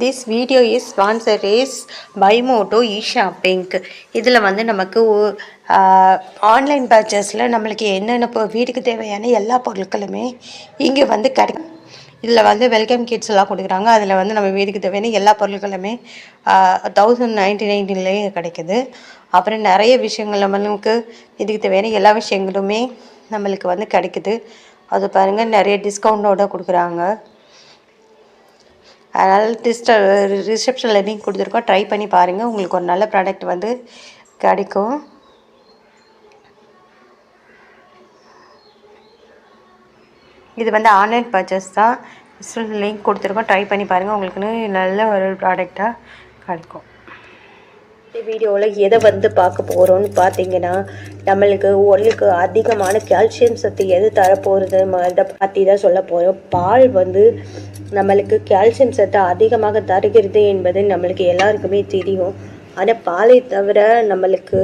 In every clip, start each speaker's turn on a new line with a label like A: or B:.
A: This video is sponsor is by Moto e shopping இதில் வந்து நமக்கு ஆன்லைன் பர்ச்சேஸில் நம்மளுக்கு என்னென்ன இப்போ வீட்டுக்கு தேவையான எல்லா பொருட்களுமே இங்கே வந்து கிடைக்கும் இதில் வந்து வெல்கம் கிட்ஸ் எல்லாம் கொடுக்குறாங்க. அதில் வந்து நம்ம வீட்டுக்கு தேவையான எல்லா பொருட்களுமே தௌசண்ட் நைன்டி நைன்டீன்லேயே கிடைக்குது. அப்புறம் நிறைய விஷயங்கள் நம்மளுக்கு இதுக்கு தேவையான எல்லா விஷயங்களுமே நம்மளுக்கு வந்து கிடைக்குது. அது பாருங்கள் நிறைய டிஸ்கவுண்டோடு கொடுக்குறாங்க. அதனால் டிஸ்ட ரிசப்ஷனில் லிங்க் கொடுத்துருக்கோம். ட்ரை பண்ணி பாருங்கள் உங்களுக்கு ஒரு நல்ல ப்ராடக்ட் வந்து கிடைக்கும். இது வந்து ஆன்லைன் பர்ச்சேஸ் தான். லிங்க் கொடுத்துருக்கோம். ட்ரை பண்ணி பாருங்கள் உங்களுக்குன்னு நல்ல ஒரு ப்ராடக்டாக கிடைக்கும். இந்த வீடியோவில் எதை வந்து பார்க்க போகிறோம்னு பார்த்தீங்கன்னா நம்மளுக்கு உடலுக்கு அதிகமான கால்சியம் சத்து எது தரப்போகிறது மாதிரி பற்றி தான் சொல்ல போகிறோம் பால் வந்து நம்மளுக்கு கால்சியம் சத்து அதிகமாக தருகிறது என்பது நம்மளுக்கு எல்லாருக்குமே தெரியும். ஆனால் பாலை தவிர நம்மளுக்கு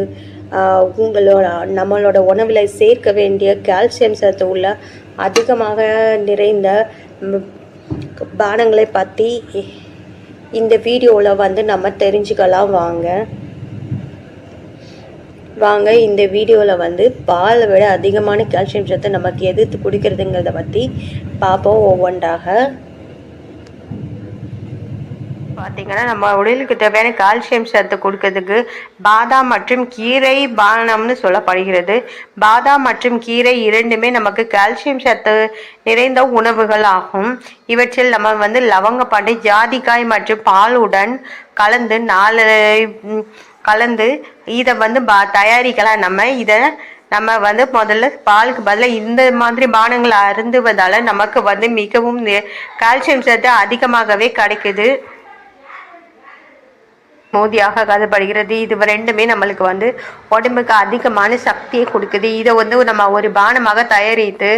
A: உங்களோட நம்மளோட உணவில் சேர்க்க வேண்டிய கால்சியம் சத்து உள்ள அதிகமாக நிறைந்த பானங்களை பற்றி இந்த வீடியோவில் வந்து நம்ம தெரிஞ்சுக்கலாம். வாங்க. வாங்க இந்த வீடியோவில் வந்து பாலை விட அதிகமான கால்சியம் சத்து நமக்கு எதிர்த்து குடிக்கிறதுங்கிறத பற்றி பார்ப்போம் ஒவ்வொன்றாக. பார்த்தீங்கன்னா நம்ம உடலுக்கு தேவையான கால்சியம் சத்து கொடுக்கறதுக்கு பாதாம் மற்றும் கீரை பானம்னு சொல்லப்படுகிறது. பாதாம் மற்றும் கீரை இரண்டுமே நமக்கு கால்சியம் சத்து நிறைந்த உணவுகள் ஆகும். இவற்றில் நம்ம வந்து லவங்கப்பாண்டு ஜாதிக்காய் மற்றும் பாலுடன் கலந்து நாலு கலந்து இதை வந்து பா தயாரிக்கலாம். நம்ம இதை நம்ம வந்து முதல்ல பாலுக்கு பதிலாக இந்த மாதிரி பானங்களை அருந்துவதால் நமக்கு வந்து மிகவும் கால்சியம் சத்து அதிகமாகவே கிடைக்குது. மோதியாக கருதப்படுகிறது இது ரெண்டுமே நம்மளுக்கு வந்து உடம்புக்கு அதிகமான சக்தியை கொடுக்குது. இதை வந்து நம்ம ஒரு பானமாக தயாரித்து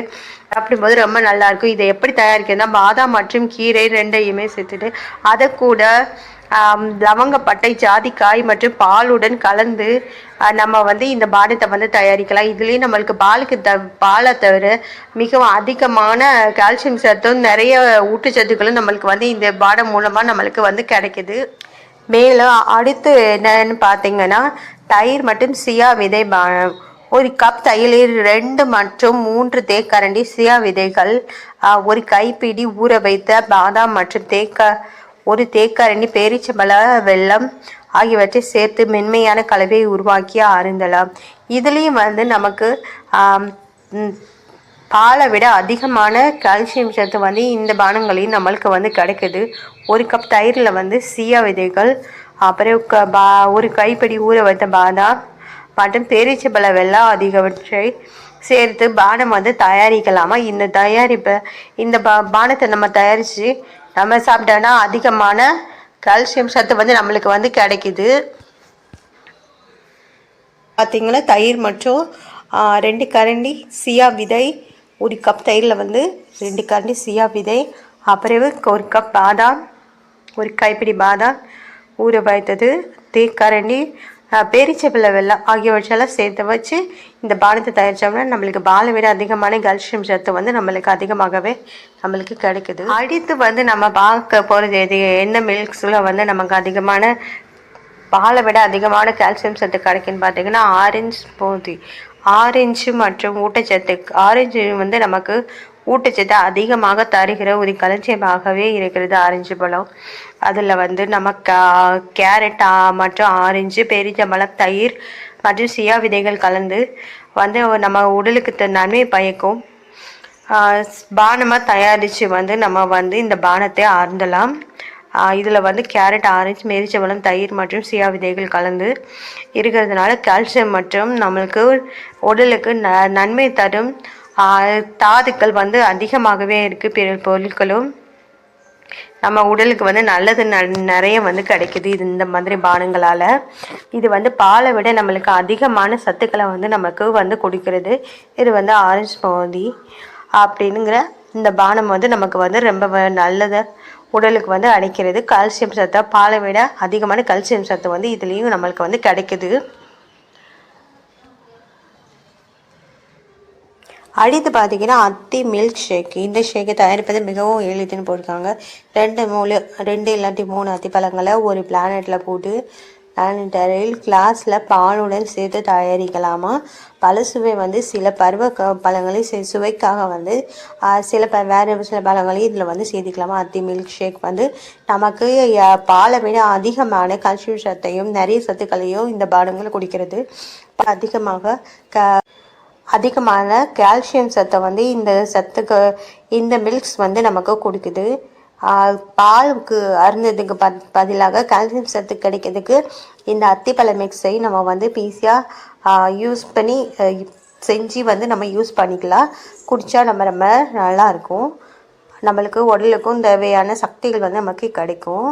A: சாப்பிடும்போது ரொம்ப நல்லா இருக்கும் இதை எப்படி தயாரிக்கிறதுனா பாதாம் மற்றும் கீரை ரெண்டையுமே சேர்த்துட்டு அதை கூட லவங்கப்பட்டை ஜாதிக்காய் மற்றும் பாலுடன் கலந்து நம்ம வந்து இந்த பானத்தை வந்து தயாரிக்கலாம். இதுலேயும் நம்மளுக்கு பாலுக்கு த பாலை தவிர மிகவும் அதிகமான கால்சியம் சத்தும் நிறைய ஊட்டச்சத்துக்களும் நம்மளுக்கு வந்து இந்த பானம் மூலமாக நம்மளுக்கு வந்து கிடைக்குது. மேலும் அடுத்து என்னன்னு பார்த்தீங்கன்னா தயிர் மற்றும் சியா விதை பானம் ஒரு கப் தயிரில் ரெண்டு மற்றும் மூன்று தேக்கரண்டி சியா விதைகள் ஒரு கைப்பிடி ஊற வைத்த பாதாம் மற்றும் தேக்க ஒரு தேக்கரண்டி பேரிச்சம்பழ வெல்லம் ஆகியவற்றை சேர்த்து மென்மையான கலவையை உருவாக்கி அருந்தலாம். இதுலேயும் வந்து நமக்கு பாலை விட அதிகமான கால்சியம் சத்து வந்து இந்த பானங்களையும் நம்மளுக்கு வந்து கிடைக்குது. ஒரு கப் தயிரில் வந்து சீயா விதைகள் அப்புறம் க பா ஒரு கைப்பிடி ஊற வைத்த பாதாம் மற்றும் பேரிச்சம்பழ வெள்ளம் அதிகவற்றை சேர்த்து பானம் வந்து தயாரிக்கலாமா? இந்த தயாரிப்பை இந்த பா பானத்தை நம்ம தயாரித்து நம்ம சாப்பிட்டோன்னா அதிகமான கால்சியம் சத்து வந்து நம்மளுக்கு வந்து கிடைக்குது. பார்த்தீங்கன்னா தயிர் மற்றும் ரெண்டு கரண்டி சியா விதை ஒரு கப் தயிரில் வந்து ரெண்டு கரண்டி சியா விதை அப்புறவு ஒரு கப் பாதாம் ஒரு கைப்பிடி பாதாம் ஊற வைத்தது தேக்கரண்டி பேரிச்சப்பிள்ளை வெள்ளம் ஆகியவற்றெல்லாம் சேர்த்து வச்சு இந்த பானத்தை தயாரித்தோம்னா நம்மளுக்கு பாலை விட அதிகமான கால்சியம் சத்து வந்து நம்மளுக்கு அதிகமாகவே நம்மளுக்கு கிடைக்குது. அடுத்து வந்து நம்ம பார்க்க போகிறது எது என்ன மில்க்ஸில் வந்து நமக்கு அதிகமான பாலை விட அதிகமான கால்சியம் சத்து கிடைக்குன்னு பார்த்தீங்கன்னா ஆரஞ்சு பூந்தி ஆரஞ்சு மற்றும் ஊட்டச்சத்து ஆரஞ்சு வந்து நமக்கு ஊட்டச்சத்து அதிகமாக தருகிற ஒரு களஞ்சியமாகவே இருக்கிறது ஆரஞ்சு பழம். அதில் வந்து நம்ம கேரட் மற்றும் ஆரஞ்சு பெரிஞ்சம்பழம் தயிர் மற்றும் சியா விதைகள் கலந்து வந்து நம்ம உடலுக்கு த- நன்மை பயக்கும். பானமாக தயாரித்து வந்து நம்ம வந்து இந்த பானத்தை அருந்தலாம் இதில் வந்து கேரட் ஆரஞ்சு மேரிச்சம்பழம் தயிர் மற்றும் சியா விதைகள் கலந்து இருக்கிறதுனால கால்சியம் மற்றும் நம்மளுக்கு உடலுக்கு ந நன்மை தரும். தாதுக்கள் வந்து அதிகமாகவே இருக்குது பிற பொருட்களும். நம்ம உடலுக்கு வந்து நல்லது ந- நிறைய வந்து கிடைக்குது இது இந்த மாதிரி பானங்களால். இது வந்து பாலை விட நம்மளுக்கு அதிகமான சத்துக்களை வந்து நமக்கு வந்து கொடுக்கிறது. இது வந்து ஆரஞ்சு பகுதி அப்படிங்கிற இந்த பானம் வந்து நமக்கு வந்து ரொம்ப நல்லதை. உடலுக்கு வந்து அடைக்கிறது கால்சியம் சத்தை பாலை விட அதிகமான கால்சியம் சத்து வந்து இதுலேயும் நம்மளுக்கு வந்து கிடைக்குது. அடுத்து பார்த்தீங்கன்னா அத்தி மில்க் ஷேக் இந்த ஷேக்கை தயாரிப்பது மிகவும் எளிதுன்னு போட்டிருக்காங்க. ரெண்டு மூணு ரெண்டு இல்லாட்டி மூணு அத்தி பழங்களை ஒரு பிளானெட்டில் போட்டு பிளானட்டரில் கிளாஸில் பாலுடன் சேர்த்து தயாரிக்கலாமா? பல சுவை வந்து சில பருவ க பழங்களை சுவைக்காக வந்து சில ப வேறு சில பழங்களையும் இதில் வந்து சேர்த்துக்கலாமா? அத்தி மில்க் ஷேக் வந்து நமக்கு பாலை விட அதிகமான கல்சியம் சத்தையும் நிறைய சத்துக்களையும் இந்த பானங்களை குடிக்கிறது. அதிகமாக க அதிகமான கால்சியம் சத்தை வந்து இந்த சத்துக்கு இந்த மில்க்ஸ் வந்து நமக்கு கொடுக்குது. பாலுக்கு அருந்ததுக்கு ப பதிலாக கால்சியம் சத்து கிடைக்கிறதுக்கு இந்த அத்திப்பழ மிக்ஸை நம்ம வந்து ஈஸியாக யூஸ் பண்ணி செஞ்சு வந்து நம்ம யூஸ் பண்ணிக்கலாம். குடித்தா நம்ம ரொம்ப நல்லாயிருக்கும் நம்மளுக்கு உடலுக்கும் தேவையான சக்திகள் வந்து நமக்கு கிடைக்கும்.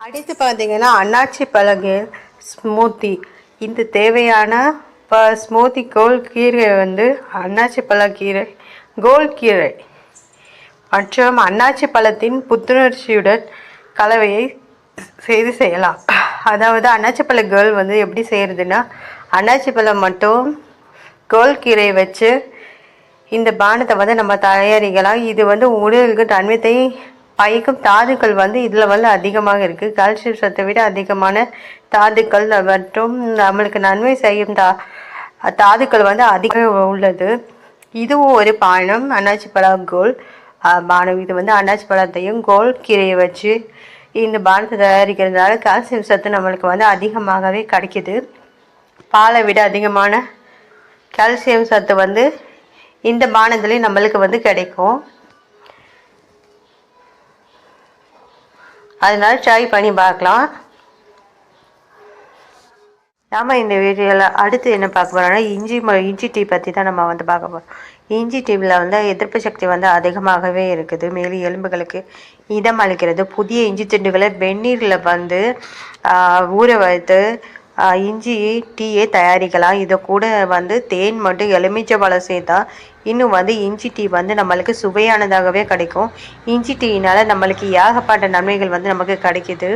A: அடுத்து பார்த்திங்கன்னா அன்னாச்சி பழகு ஸ்மூத்தி இந்த தேவையான இப்போ ஸ்மூத்தி கோல் கீரை வந்து அன்னாச்சி பழக்கீரை கோல் கீரை. மற்றும் அன்னாச்சி பழத்தின் புத்துணர்ச்சியுடன் கலவையை செய்து செய்யலாம். அதாவது அன்னாச்சி பழ கேர்ள் வந்து எப்படி செய்கிறதுனா அன்னாச்சி பழம் மட்டும் கோல் கீரை வச்சு இந்த பானத்தை வந்து நம்ம தயாரிக்கலாம். இது வந்து உடலுக்கு தன்மத்தை பயக்கும் தாதுக்கள் வந்து இதில் வந்து அதிகமாக இருக்குது கால்சியம் சத்தை விட அதிகமான தாதுக்கள் மற்றும் நம்மளுக்கு நன்மை செய்யும் தா தாதுக்கள் வந்து அதிகம் உள்ளது. இதுவும் ஒரு பானம். அன்னாச்சி பழம் கோல் பானம். இது வந்து அன்னாச்சி பழத்தையும் கோல் கீரையை வச்சு இந்த பானத்தை தயாரிக்கிறதுனால கால்சியம் சத்து நம்மளுக்கு வந்து அதிகமாகவே கிடைக்கிது. பாலை விட அதிகமான கால்சியம் சத்து வந்து இந்த பானத்துலேயும் நம்மளுக்கு வந்து கிடைக்கும். அதனால் ட்ரை பண்ணி பார்க்கலாம். நாம் இந்த வீடியோவில் அடுத்து என்ன பார்க்க போகிறோம்னா இஞ்சி இஞ்சி டீ பற்றி தான் நம்ம வந்து பார்க்க போகிறோம் இஞ்சி டீவில் வந்து எதிர்ப்பு சக்தி வந்து அதிகமாகவே இருக்குது. மேலும் எலும்புகளுக்கு இதம் அளிக்கிறது. புதிய இஞ்சி துண்டுகளை வெந்நீரில் வந்து ஊற வைத்து இஞ்சி டீயை தயாரிக்கலாம். இதை கூட வந்து தேன் மட்டும் எலுமிச்சை பழம் சேர்த்தா இன்னும் வந்து இஞ்சி டீ வந்து நம்மளுக்கு சுவையானதாகவே கிடைக்கும். இஞ்சி டீயினால் நம்மளுக்கு ஏகப்பட்ட நன்மைகள் வந்து நமக்கு கிடைக்கிது.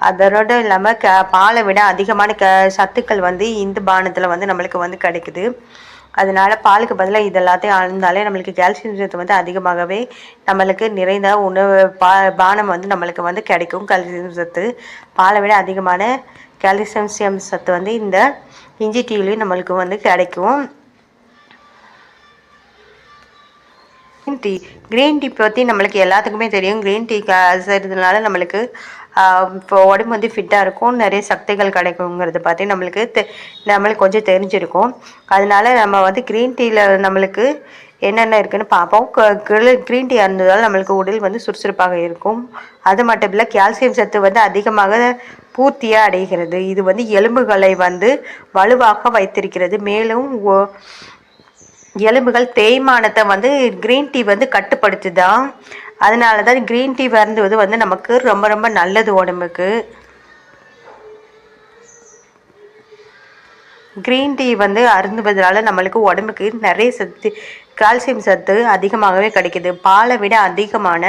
A: அதோட இல்லாமல் க பாலை விட அதிகமான க சத்துக்கள் வந்து இந்த பானத்தில் வந்து நம்மளுக்கு வந்து கிடைக்குது. அதனால பாலுக்கு பதிலாக இது எல்லாத்தையும் அழுந்தாலே நம்மளுக்கு கால்சியம் சத்து வந்து அதிகமாகவே நம்மளுக்கு நிறைந்த உணவு பா பானம் வந்து நம்மளுக்கு வந்து கிடைக்கும் கால்சியம் சத்து. பாலை விட அதிகமான கால்சியம் சத்து வந்து இந்த இஞ்சி டீலையும் நம்மளுக்கு வந்து கிடைக்கும். டீ க்ரீன் டீ பற்றி நம்மளுக்கு எல்லாத்துக்குமே தெரியும். க்ரீன் டீ செய்கிறதுனால நம்மளுக்கு இப்போ உடம்பு வந்து ஃபிட்டாக இருக்கும். நிறைய சக்திகள் கிடைக்குங்கிறது பார்த்து நம்மளுக்கு தெ நம்மளுக்கு கொஞ்சம் தெரிஞ்சிருக்கும். அதனால நம்ம வந்து க்ரீன் டீயில் நம்மளுக்கு என்னென்ன இருக்குதுன்னு பார்ப்போம். க்ரீன் டீ இருந்ததால் நம்மளுக்கு உடல் வந்து சுறுசுறுப்பாக இருக்கும். அது மட்டும் இல்லை கால்சியம் சத்து வந்து அதிகமாக பூர்த்தியாக அடைகிறது. இது வந்து எலும்புகளை வந்து வலுவாக வைத்திருக்கிறது. மேலும் எலும்புகள் தேய்மானத்தை வந்து க்ரீன் டீ வந்து கட்டுப்படுத்துதான் அதனால தான் க்ரீன் டீ வருந்துவது வந்து நமக்கு ரொம்ப ரொம்ப நல்லது உடம்புக்கு. க்ரீன் டீ வந்து அருந்துவதனால நம்மளுக்கு உடம்புக்கு நிறைய சத்து கால்சியம் சத்து அதிகமாகவே கிடைக்கிது. பாலை விட அதிகமான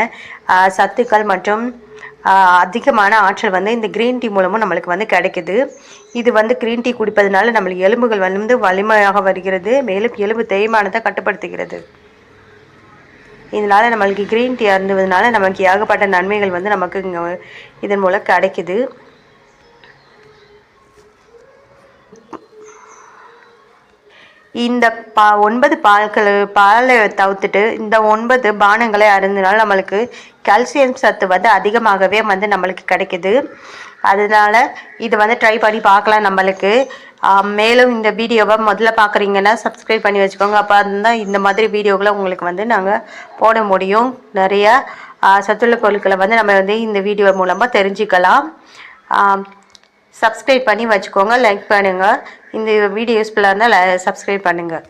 A: சத்துக்கள் மற்றும் அதிகமான ஆற்றல் வந்து இந்த க்ரீன் டீ மூலமும் நம்மளுக்கு வந்து கிடைக்கிது. இது வந்து க்ரீன் டீ குடிப்பதனால நம்மளுக்கு எலும்புகள் வந்து வலிமையாக வருகிறது. மேலும் எலும்பு தேய்மானத்தை கட்டுப்படுத்துகிறது. இதனால் நம்மளுக்கு க்ரீன் டீ அருந்துவதனால நமக்கு ஏகப்பட்ட நன்மைகள் வந்து நமக்கு இங்கே இதன் மூலம் கிடைக்குது. இந்த பா ஒன்பது பால்கள் பாலை தவிர்த்துட்டு இந்த ஒன்பது பானங்களை அருந்தினால் நம்மளுக்கு கால்சியம் சத்து வந்து அதிகமாகவே வந்து நம்மளுக்கு கிடைக்குது. அதனால இது வந்து ட்ரை பண்ணி பார்க்கலாம் நம்மளுக்கு. மேலும் இந்த வீடியோவை முதல்ல பார்க்குறீங்கன்னா சப்ஸ்கிரைப் பண்ணி வச்சுக்கோங்க. அப்போ தான் இந்த மாதிரி வீடியோக்களை உங்களுக்கு வந்து நாங்கள் போட முடியும். நிறையா சத்துள்ள பொருட்களை வந்து நம்ம வந்து இந்த வீடியோ மூலமாக தெரிஞ்சுக்கலாம். சப்ஸ்கிரைப் பண்ணி வச்சுக்கோங்க. லைக் பண்ணுங்கள் இந்த வீடியோ யூஸ்ஃபுல்லாக இருந்தால் சப்ஸ்கிரைப் பண்ணுங்கள்